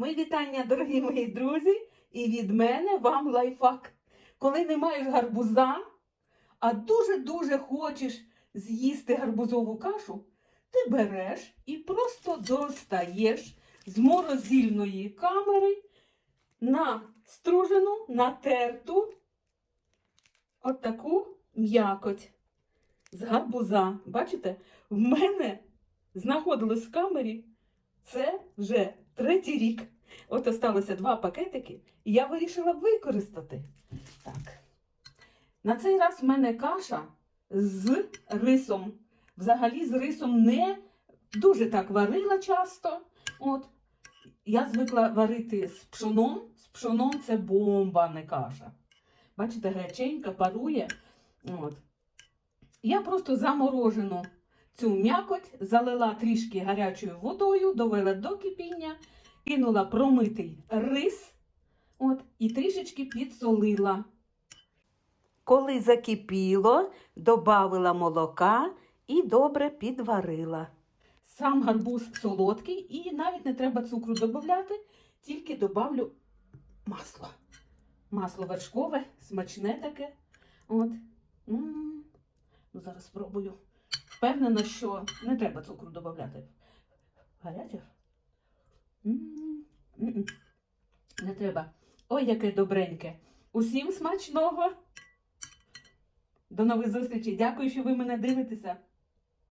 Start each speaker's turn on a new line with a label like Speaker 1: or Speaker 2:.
Speaker 1: Мої вітання, дорогі мої друзі, і від мене вам лайфхак. Коли не маєш гарбуза, а дуже-дуже хочеш з'їсти гарбузову кашу, ти береш і просто достаєш з морозильної камери на стружену, натерту от таку м'якоть з гарбуза. Бачите, в мене знаходилось в камері це вже третій рік. От осталося два пакетики, і я вирішила використати. Так. На цей раз в мене каша з рисом. Взагалі з рисом не дуже так варила часто. От. Я звикла варити з пшоном. З пшоном це бомба, не каша. Бачите, гаряченька парує. От. Я просто заморожену цю м'якоть, залила трішки гарячою водою, довела до кипіння, кинула промитий рис от, і трішечки підсолила. Коли закипіло, додавила молока і добре підварила. Сам гарбуз солодкий і навіть не треба цукру додати, тільки добавлю масло. Масло вершкове, смачне таке. От. М. Ну, зараз спробую. Впевнена, що не треба цукру додати. Гаряче? Не треба. Ой, яке добреньке. Усім смачного. До нових зустрічей. Дякую, що ви мене дивитеся.